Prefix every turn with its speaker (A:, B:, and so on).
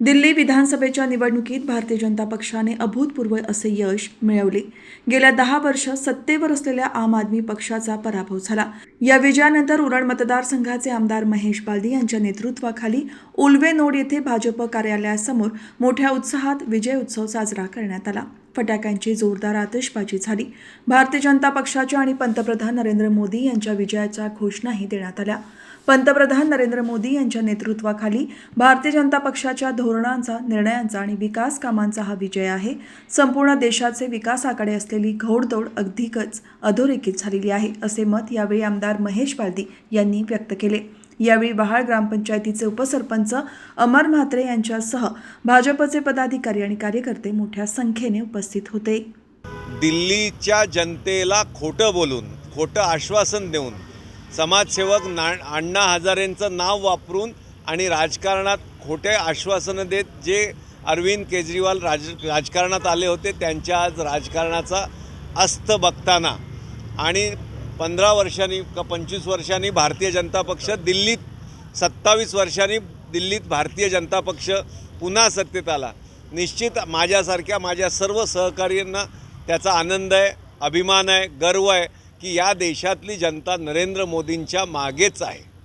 A: दिल्ली विधानसभेच्या निवडणुकीत भारतीय जनता पक्षाने अभूतपूर्व असे यश मिळवले. गेल्या दहा वर्ष सत्तेवर असलेल्या आम आदमी पक्षाचा पराभव झाला. या विजयानंतर उरण मतदारसंघाचे आमदार महेश बालदी यांच्या नेतृत्वाखाली उल्वे नोड येथे भाजप कार्यालयासमोर मोठ्या उत्साहात विजय उत्सव साजरा करण्यात आला. फटाक्यांची जोरदार आतषबाजी झाली. भारतीय जनता पक्षाच्या आणि पंतप्रधान नरेंद्र मोदी यांच्या विजयाच्या घोषणाही देण्यात आल्या. पंतप्रधान नरेंद्र मोदी यांच्या नेतृत्वाखाली भारतीय जनता पक्षाच्या धोरणांचा निर्णयांचा आणि विकास कामांचा हा विजय आहे. संपूर्ण देशाचे विकासाकडे असलेली घोडदौड अधिकच अधोरेखित झालेली आहे असे मत यावेळी आमदार महेश बालदी यांनी व्यक्त केले. यावेळी बहाळ ग्रामपंचायतीचे उपसरपंच अमर म्हात्रे यांच्यासह भाजपचे पदाधिकारी आणि कार्यकर्ते मोठ्या संख्येने उपस्थित होते.
B: दिल्लीच्या जनतेला खोटं बोलून खोटं आश्वासन देऊन समाजसेवक ना अण्णा हजारेंचं नाव वापरून आणि राजकारणात खोटे आश्वासनं देत जे अरविंद केजरीवाल राज राजकारणात आले होते त्यांच्या आज राजकारणाचा अस्त बघताना. आणि पंधरा वर्षांनी का पंचवीस वर्षांनी भारतीय जनता पक्ष दिल्लीत सत्तावीस वर्षांनी दिल्लीत भारतीय जनता पक्ष पुन्हा सत्तेत आला. निश्चित माझ्यासारख्या माझ्या सर्व सहकार्यांना त्याचा आनंद आहे अभिमान आहे गर्व आहे. की या देशातली जनता नरेंद्र मोदींच्या मागेच आहे.